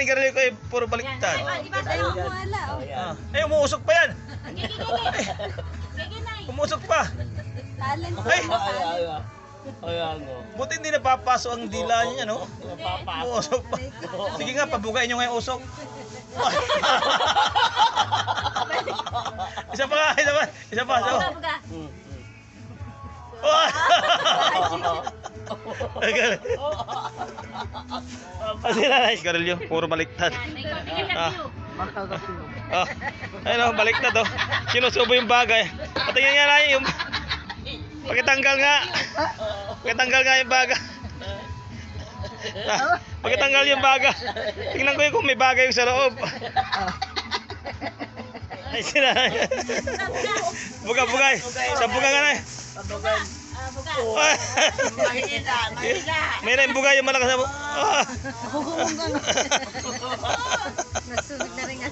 Karli ko ay puro baliktad. Ay, iba sa'yo. Wala. oh. Ah. Ay, umuusok pa yan. Gigi, gigi. Gigi, nay. Umusok pa. Talent. Ay! Ay, ay, Ayan o. Buti hindi napapaso ang dila niya, no? Napapasok. Umusok pa. Sige nga, pabugayin nyo nga yung usok. isa pa nga, isa pa, isa pa. Isa pa. Buga, buga. Oh! Kasi na, nice Garillo. Puro baliktad. Interview. Oh, ayun oh, baliktad oh. Sinusubo yung bagay. Patingin nga na yung... Pakitanggal nga. Pakitanggal nga yung baga. Ah, Pakitanggal yung baga. Tingnan ko yung kung may bagay yung sa loob. Ay, sila. Buga, bugay. Sa buga nga na eh. Pabugan. Ah, buga. Ah. Mahina, mahina. May na yung bugay yung malakas na bu- Ah. Nasunog na rin nga.